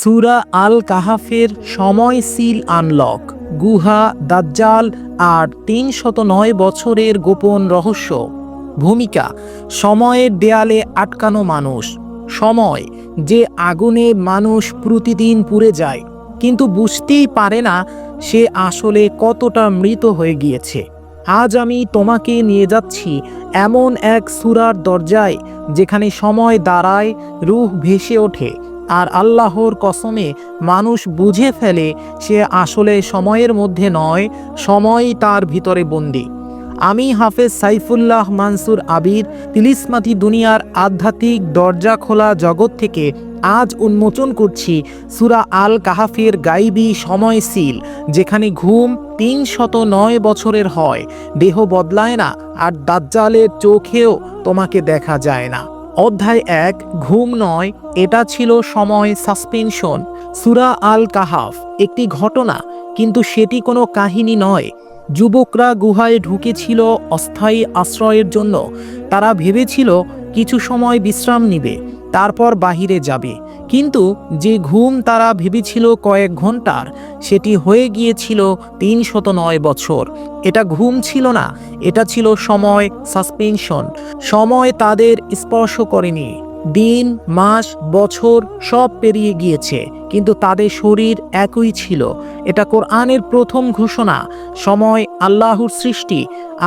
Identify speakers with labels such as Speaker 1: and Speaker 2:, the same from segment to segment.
Speaker 1: সুরা আল কাহাফের সময় সিল আনলক, গুহা, দাজ্জাল আর তিনশত নয় বছরের গোপন রহস্য। ভূমিকা, সময়ের দেয়ালে আটকানো মানুষ। সময়, যে আগুনে মানুষ প্রতিদিন পুড়ে যায়, কিন্তু বুঝতেই পারে না সে আসলে কতটা মৃত হয়ে গিয়েছে। আজ আমি তোমাকে নিয়ে যাচ্ছি এমন এক সুরার দরজায়, যেখানে সময় দাঁড়ায়, রুহ ভেসে ওঠে। আর আল্লাহর কসমে মানুষ বুঝে ফেলে সে আসলে সময়ের মধ্যে নয়, সময় তার ভিতরে বন্দী। আমি হাফেজ সাইফুল্লাহ মানসুর আবির, তিলিসমাতি দুনিয়ার আধ্যাত্মিক দরজা খোলা জগৎ থেকে আজ উন্মোচন করছি সুরা আল কাহাফের গাইবি সময় সিল, যেখানে ঘুম তিন শত নয় বছরের হয়। দেহ বদলায় না, আর দাজ্জালের চোখেও তোমাকে দেখা যায় না। অধ্যায় এক, ঘুম নয়, এটা ছিল সময় সাসপেনশন। সুরা আল কাহাফ একটি ঘটনা, কিন্তু সেটি কোনো কাহিনী নয়। যুবকরা গুহায় ঢুকেছিল অস্থায়ী আশ্রয়ের জন্য। তারা ভেবেছিল, কিছু সময় বিশ্রাম নিবে, তারপর বাহিরে যাবে। কিন্তু যে ঘুম তারা ভেবেছিল কয়েক ঘণ্টার সেটি হয়ে গিয়েছিল তিন শত নয় বছর। এটা ঘুম ছিল না, এটা ছিল সময় সাসপেনশন সময় তাদের স্পর্শ করেনি। দিন, মাস, বছর সব পেরিয়ে গিয়েছে, কিন্তু তাদের শরীর একই ছিল। এটা কোরআনের প্রথম ঘোষণা, সময় আল্লাহর সৃষ্টি,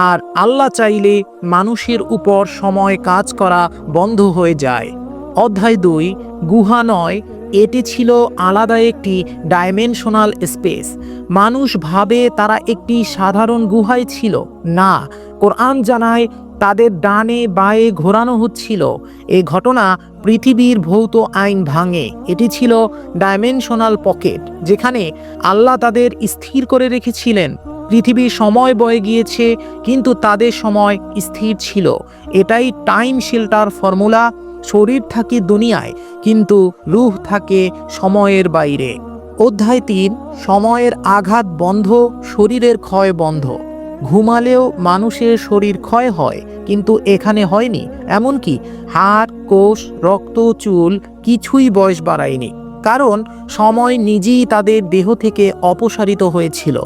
Speaker 1: আর আল্লাহ চাইলে মানুষের উপর সময় কাজ করা বন্ধ হয়ে যায়। অধ্যায় দুই, গুহা নয়, এটি ছিল আলাদা একটি ডাইমেনশনাল স্পেস। মানুষ ভাবে তারা একটি সাধারণ গুহায় ছিল। না, কোরআন জানায় তাদের ডানে বায়ে ঘোরানো হচ্ছিল। এই ঘটনা পৃথিবীর ভৌত আইন ভাঙে। এটি ছিল ডাইমেনশনাল পকেট, যেখানে আল্লাহ তাদের স্থির করে রেখেছিলেন। পৃথিবীর সময় বয়ে গিয়েছে, কিন্তু তাদের সময় স্থির ছিল। এটাই টাইম শিল্টার ফর্মুলা শরীর থাকে দুনিয়ায়, কিন্তু রুহ থাকে সময়ের বাইরে। অধ্যায় তিন, সময়ের আঘাত বন্ধ, শরীরের ক্ষয় বন্ধ। ঘুমালেও মানুষের শরীর ক্ষয় হয়, কিন্তু এখানে হয়নি। এমনকি হাড়, কোষ, রক্ত, চুল কিছুই বয়স বাড়ায়নি। কারণ সময় নিজেই তাদের দেহ থেকে অপসারিত হয়েছিল।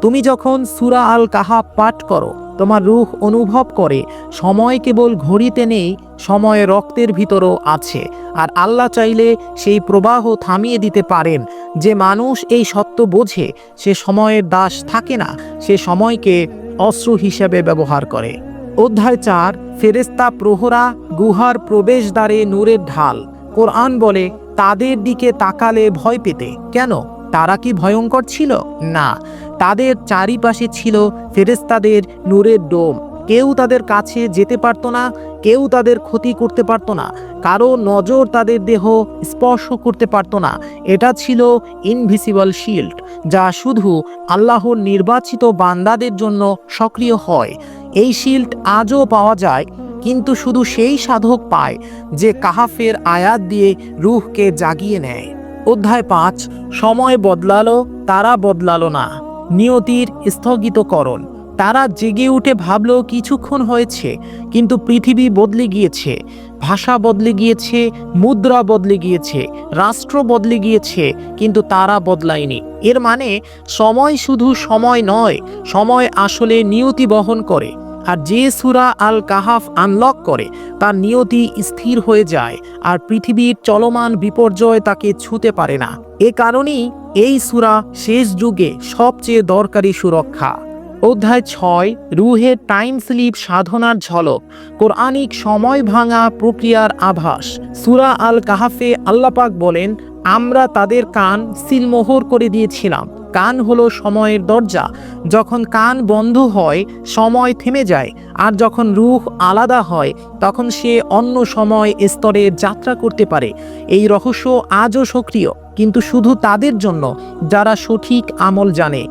Speaker 1: তুমি যখন সুরা আল কাহা পাঠ করো, তোমার রুহ অনুভব করে, সময় কেবল ঘড়িতে নেই, সময় রক্তের ভিতরও আছে। আর আল্লাহ চাইলে সেই প্রবাহ থামিয়ে দিতে পারেন। যে মানুষ এই সত্য বোঝে, সে সময়ের দাস থাকে না, সে সময়কে অস্ত্র হিসেবে ব্যবহার করে। অধ্যায় চার ফেরেস্তা প্রহরা গুহার প্রবেশদ্বারে নূরের ঢাল। কোরআন বলে তাদের দিকে তাকালে ভয় পেতে। কেন? তারা কি ভয়ঙ্কর ছিল? না। তাদের চারিপাশে ছিল ফেরেস্তাদের নূরের ডোম। কেউ তাদের কাছে যেতে পারত না, কেউ তাদের ক্ষতি করতে পারত না। কারও নজর তাদের দেহ স্পর্শ করতে পারত না। এটা ছিল ইনভিসিবল শিল্ড, যা শুধু আল্লাহর নির্বাচিত বান্দাদের জন্য সক্রিয় হয়। এই শিল্ড আজও পাওয়া যায় কিন্তু শুধু সেই সাধক পায় যে কাহাফের আয়াত দিয়ে রুহকে জাগিয়ে নেয়। অধ্যায় পাঁচ, সময় বদলালো, তারা বদলালো না। নিয়তির স্থগিতকরণ। তারা জেগে উঠে ভাবল, কিছুক্ষণ হয়েছে, কিন্তু পৃথিবী বদলে গিয়েছে। ভাষা বদলে গিয়েছে, মুদ্রা বদলে গিয়েছে, রাষ্ট্র বদলে গিয়েছে, কিন্তু তারা বদলায়নি। এর মানে সময় শুধু সময় নয়, সময় আসলে নিয়তি বহন করে। আর যে সুরা আল কাহাফ আনলক করে, তার নিয়তি স্থির হয়ে যায় আর পৃথিবীর চলমান বিপর্যয় তাকে ছুতে পারে না। এ কারণেই এই সুরা শেষ যুগে সবচেয়ে দরকারি সুরক্ষা। অধ্যায় ছয়, রুহের টাইম স্লিপ সাধনার ঝলক, কোরআনিক সময় ভাঙা প্রক্রিয়ার আভাস। সুরা আল কাহাফে আল্লাপাক বলেন, আমরা তাদের কান সিলমোহর করে দিয়েছিলাম। কান হলো সময়ের দরজা। যখন কান বন্ধ হয়, সময় থেমে যায়, আর যখন রুহ আলাদা হয়, তখন সে অন্য সময় স্তরে যাত্রা করতে পারে। এই রহস্য আজও সক্রিয়, কিন্তু শুধু তাদের জন্য, যারা সঠিক আমল জানে।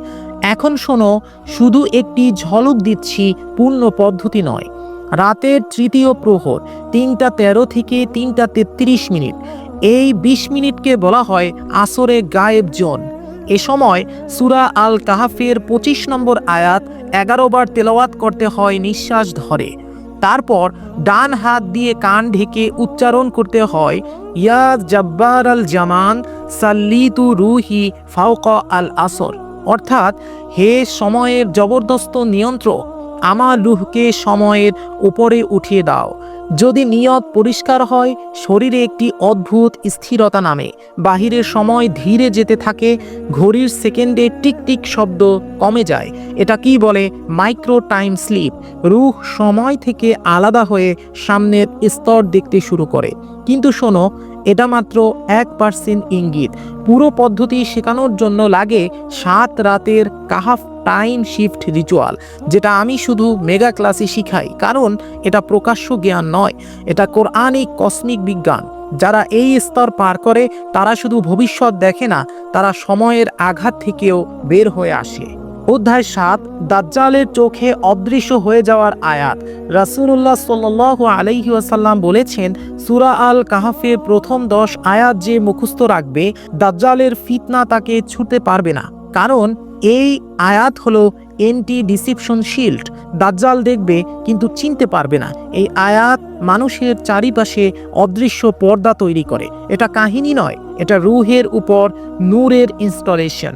Speaker 1: এখন শোনো, শুধু একটি ঝলক দিচ্ছি পূর্ণ পদ্ধতি নয়। রাতের তৃতীয় প্রহর, তিনটা তেরো থেকে তিনটা তেত্রিশ মিনিট। এই বিশ মিনিটকে বলা হয় আসরে গায়েব জোন। এ সময় সুরা আল কাহাফের পঁচিশ নম্বর আয়াত এগারো বার তেলাওয়াত করতে হয় নিঃশ্বাস ধরে। তারপর ডান হাত দিয়ে কান ঢেকে উচ্চারণ করতে হয়, ইয়া জব্বার আল জামান, সাল্লিতু রুহি ফাউক আল আসর। অর্থাৎ, হে সময়ের জবরদস্ত নিয়ন্ত্রক, আমার রুহকে সময়ের উপরে উঠিয়ে দাও। যদি নিয়ত পরিষ্কার হয়, শরীরে একটি অদ্ভুত স্থিরতা নামে। বাহিরের সময় ধীরে যেতে থাকে, ঘড়ির সেকেন্ডে টিকটিক শব্দ কমে যায়। এটা কি বলে? Micro time sleep. রুহ সময় থেকে আলাদা হয়ে সামনের স্তর দেখতে শুরু করে। কিন্তু শোনো এটা মাত্র এক পার্সেন্ট ইঙ্গিত। পুরো পদ্ধতি শেখানোর জন্য লাগে সাত রাতের কাহাফ টাইম শিফট রিচুয়াল, যেটা আমি শুধু মেগা ক্লাসে শিখাই, কারণ এটা প্রকাশ্য জ্ঞান নয়, এটা কোরআনিক কসমিক বিজ্ঞান। যারা এই স্তর পার করে, তারা শুধু ভবিষ্যৎ দেখে না, তারা সময়ের আঘাত থেকেও বের হয়ে আসে। অধ্যায় সাত, দাজ্জালের চোখে অদৃশ্য হয়ে যাওয়ার আয়াত। রাসূলুল্লাহ সাল্লাল্লাহু আলাইহি ওয়াসাল্লাম বলেছেন, সূরা আল কাহাফের প্রথম দশ আয়াত যে মুখস্থ রাখবে, দাজ্জালের ফিতনা তাকে ছুঁতে পারবে না। কারণ এই আয়াত হলো এন্টি ডিসিপশন শিল্ড দাজ্জাল দেখবে, কিন্তু চিনতে পারবে না। এই আয়াত মানুষের চারিপাশে অদৃশ্য পর্দা তৈরি করে। এটা কাহিনী নয়, এটা রুহের উপর নূরের ইনস্টলেশন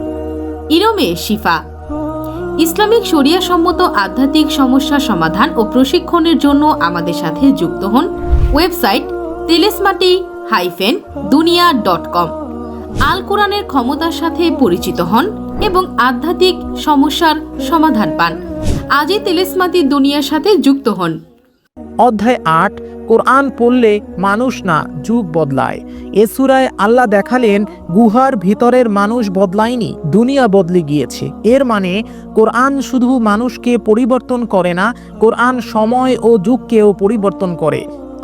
Speaker 2: ইরমে শিফা। ইসলামিক শরিয়া সম্মত আধ্যাত্মিক সমস্যা সমাধান ও প্রশিক্ষণের জন্য আমাদের সাথে যুক্ত হন website Tilismati hyphen Duniya dot com. আল কোরআনের ক্ষমতার সাথে পরিচিত হন এবং আধ্যাত্মিক সমস্যার সমাধান পান। আজই তেলেসমাতি দুনিয়ার সাথে যুক্ত হন।
Speaker 1: অধ্যায় আট কোরআন পড়লে মানুষ না যুগ বদলায়। এ সূরায় আল্লাহ দেখালেন, গুহার ভিতরের মানুষ বদলায়নি, দুনিয়া বদলে গিয়েছে। এর মানে কোরআন শুধু মানুষকে পরিবর্তন করে না, কোরআন সময় ও যুগকেও পরিবর্তন করে।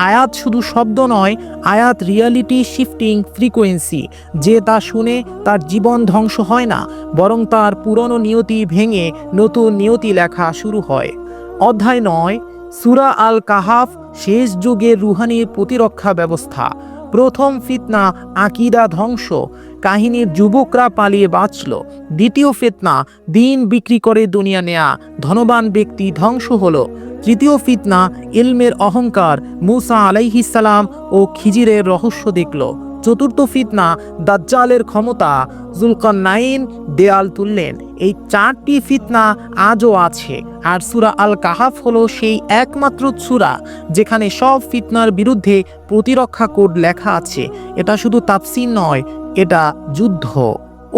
Speaker 1: আয়াত শুধু শব্দ নয়, আয়াত রিয়ালিটি শিফটিং ফ্রিকোয়েন্সি, যে তা শুনে তার জীবন ধ্বংস হয় না, বরং তার পুরনো নিয়তি ভেঙে নতুন নিয়তি লেখা শুরু হয়। অধ্যায় নয় সুরা আল কাহাফ শেষ যুগের রুহানির প্রতিরক্ষা ব্যবস্থা। প্রথম ফিতনা আকিদা ধ্বংস, কাহিনীর যুবকরা পালিয়ে বাঁচল। দ্বিতীয় ফিতনা, দিন বিক্রি করে দুনিয়া নেয়া, ধনবান ব্যক্তি ধ্বংস হলো। তৃতীয় ফিতনা, ইলমের অহংকার, মুসা আলাইহিসালাম ও খিজিরের রহস্য দেখল। চতুর্থ ফিতনা, দাজ্জালের ক্ষমতা জুলকান্নাইন দেয়াল তুললেন। এই চারটি ফিতনা আজও আছে, আর সুরা আল কাহাফ হলো সেই একমাত্র সুরা যেখানে সব ফিতনার বিরুদ্ধে প্রতিরক্ষা কোড লেখা আছে। এটা শুধু তাপসিন নয়, এটা যুদ্ধ।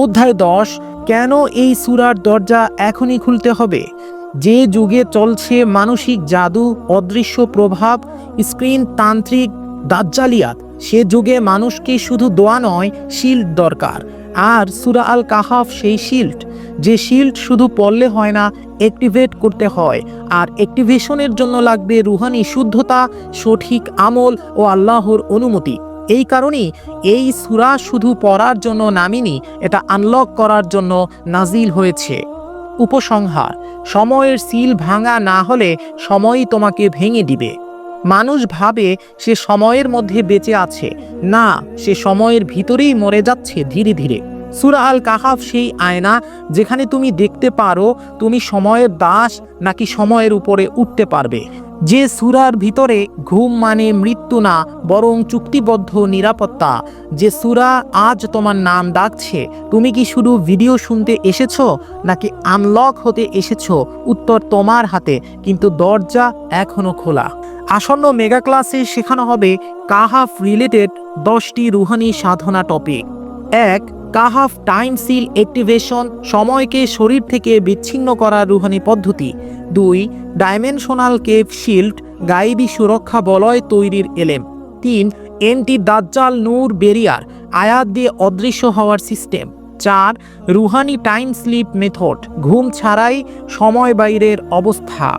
Speaker 1: অধ্যায় দশ, কেন এই সুরার দরজা এখনই খুলতে হবে? যে যুগে চলছে মানসিক জাদু, অদৃশ্য প্রভাব, স্ক্রিন তান্ত্রিক দাজ্জালিয়াত, সে যুগে মানুষকে শুধু দোয়া নয়, শিল্ড দরকার। আর সুরা আল কাহাফ সেই শিল্ড, যে শিল্ড শুধু পড়লে হয় না অ্যাক্টিভেট করতে হয়। আর অ্যাক্টিভেশনের জন্য লাগবে রুহানি শুদ্ধতা, সঠিক আমল ও আল্লাহর অনুমতি। এই কারণেই এই সুরা শুধু পড়ার জন্য নামিনি, এটা আনলক করার জন্য নাজিল হয়েছে। উপসংহার, সময়ের সিল ভাঙা না হলে সময়ই তোমাকে ভেঙে দিবে। মানুষ ভাবে সে সময়ের মধ্যে বেঁচে আছে, না, সে সময়ের ভিতরেই মরে যাচ্ছে ধীরে ধীরে। সুরা আল কাহাফ সেই আয়না যেখানে তুমি দেখতে পারো তুমি সময়ের দাস নাকি সময়ের উপরে উঠতে পারবে। যে সুরার ভিতরে ঘুম মানে মৃত্যু না, বরং চুক্তিবদ্ধ নিরাপত্তা। যে সুরা আজ তোমার নাম ডাকছে, তুমি কি শুধু ভিডিও শুনতে এসেছ নাকি আনলক হতে এসেছ? উত্তর তোমার হাতে, কিন্তু দরজা এখনও খোলা। আসন্ন মেগা ক্লাসে শেখানো হবে কাহাফ রিলেটেড দশটি রুহানি সাধনা টপিক এক, কাহাফ টাইম সিল অ্যাক্টিভেশন সময়কে শরীর থেকে বিচ্ছিন্ন করার রুহানি পদ্ধতি। দুই ডাইমেনশনাল কেভ শিল্ড গাইবি সুরক্ষা বলয় তৈরির এলেম। তিন এন্টি দাজ্জাল নূর বেরিয়ার আয়াত দিয়ে অদৃশ্য হওয়ার সিস্টেম চার, রুহানি টাইম স্লিপ মেথড ঘুম ছাড়াই সময় বাইরের অবস্থা।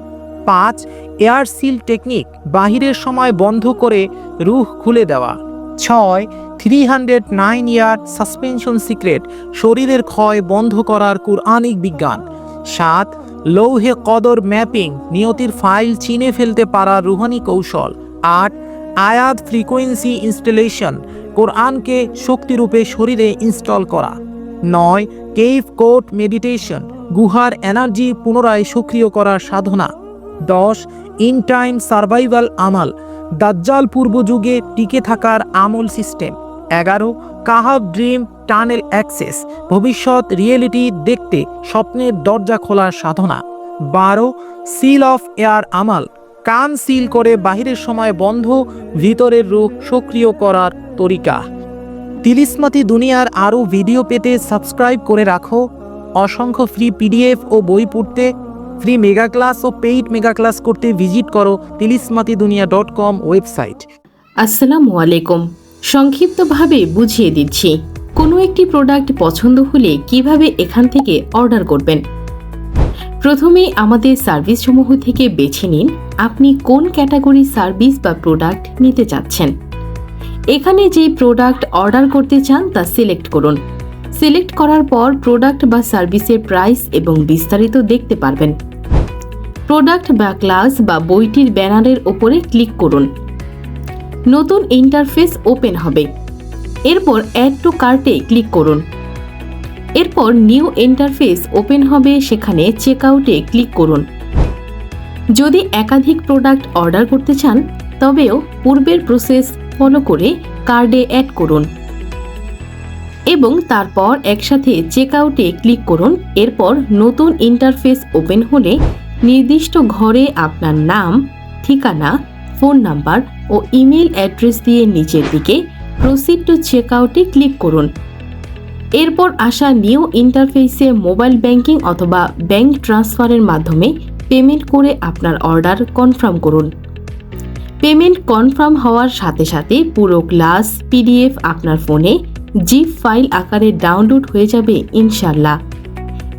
Speaker 1: পাঁচ এয়ার সিল টেকনিক বাহিরের সময় বন্ধ করে রুহ খুলে দেওয়া। ছয় three hundred nine year suspension secret শরীরের ক্ষয় বন্ধ করার কুরআনিক বিজ্ঞান। সাত, লৌহে কদর ম্যাপিং নিয়তির ফাইল চিনে ফেলতে পারার রুহানি কৌশল। আট, আয়াত ফ্রিকোয়েন্সি ইনস্টলেশন কোরআনকে শক্তিরূপে শরীরে ইনস্টল করা। নয়, কেভ কোট মেডিটেশন গুহার এনার্জি পুনরায় সক্রিয় করার সাধনা। দশ ইন টাইম সার্ভাইভাল আমাল। দাজ্জাল পূর্ব যুগে টিকে থাকার আমল সিস্টেম এগারো, কাহাব ড্রিম টানেল অ্যাক্সেস ভবিষ্যৎ রিয়েলিটি দেখতে স্বপ্নের দরজা খোলার সাধনা। বারো সিল অফ এয়ার আমাল। কান সিল করে বাহিরের সময় বন্ধ, ভিতরের রূপ সক্রিয় করার তরিকা। তিলিসমাতি দুনিয়ার আরও ভিডিও পেতে সাবস্ক্রাইব করে রাখো। অসংখ্য ফ্রি পিডিএফ ও বই পড়তে ফ্রি মেগা ক্লাস ও পেইড মেগা ক্লাস করতে ভিজিট করো তিলিসমাতি দুনিয়া ডট কম ওয়েবসাইট
Speaker 2: আসসালামু আলাইকুম। সংক্ষিপ্তভাবে বুঝিয়ে দিচ্ছি, কোনো একটি প্রোডাক্ট পছন্দ হলে কীভাবে এখান থেকে অর্ডার করবেন? প্রথমে আমাদের সার্ভিসসমূহ থেকে বেছে নিন, আপনি কোন ক্যাটাগরি সার্ভিস বা প্রোডাক্ট নিতে চাচ্ছেন। এখানে যে প্রোডাক্ট অর্ডার করতে চান তা সিলেক্ট করুন। সিলেক্ট করার পর প্রোডাক্ট বা সার্ভিসের প্রাইস এবং বিস্তারিত দেখতে পারবেন। প্রোডাক্ট বা ক্লাস বা বইটির ব্যানারের ওপরে ক্লিক করুন। নতুন ইন্টারফেস ওপেন হবে। এরপর অ্যাড টু কার্টে ক্লিক করুন। এরপর নিউ ইন্টারফেস ওপেন হবে, সেখানে চেক আউটে ক্লিক করুন। যদি একাধিক প্রোডাক্ট অর্ডার করতে চান, তবেও পূর্বের প্রসেস ফলো করে কার্ডে অ্যাড করুন। এবং তারপর একসাথে চেক আউটে ক্লিক করুন। এরপর নতুন ইন্টারফেস ওপেন হলে নির্দিষ্ট ঘরে আপনার নাম, ঠিকানা, ফোন নাম্বার ও ইমেল অ্যাড্রেস দিয়ে নিচের দিকে প্রসিড টু চেক আউটে ক্লিক করুন। এরপর আসা নিউ ইন্টারফেসে মোবাইল ব্যাংকিং অথবা ব্যাংক ট্রান্সফারের মাধ্যমে পেমেন্ট করে আপনার অর্ডার কনফার্ম করুন। পেমেন্ট কনফার্ম হওয়ার সাথে সাথে পুরো ক্লাস পিডিএফ আপনার ফোনে জিপ ফাইল আকারে ডাউনলোড হয়ে যাবে ইনশাল্লাহ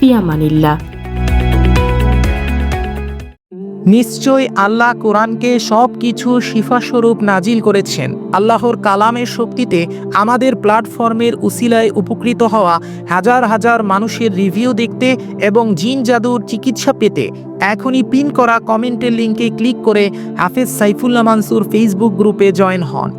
Speaker 2: ফিয়ামানিল্লাহ।
Speaker 1: নিশ্চয় আল্লাহ কোরআনকে সব কিছু শিফাস্বরূপ নাজিল করেছেন। আল্লাহর কালামের শক্তিতে আমাদের প্ল্যাটফর্মের উসিলায় উপকৃত হওয়া হাজার হাজার মানুষের রিভিউ দেখতে এবং জিন জাদুর চিকিৎসা পেতে এখনই পিন করা কমেন্টের লিঙ্কে ক্লিক করে হাফেজ সাইফুল্লাহ মানসুর ফেসবুক গ্রুপে জয়েন হন।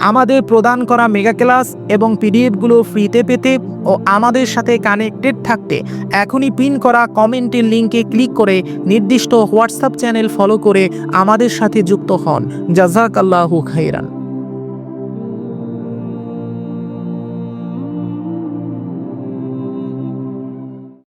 Speaker 1: আমাদের প্রদান করা মেগা ক্লাস এবং পিডিএফগুলো ফ্রিতে পেতে ও আমাদের সাথে কানেক্টেড থাকতে এখনই পিন করা কমেন্টের লিঙ্কে ক্লিক করে নির্দিষ্ট হোয়াটসঅ্যাপ চ্যানেল ফলো করে আমাদের সাথে যুক্ত হন। জাজাকাল্লাহু খাইরান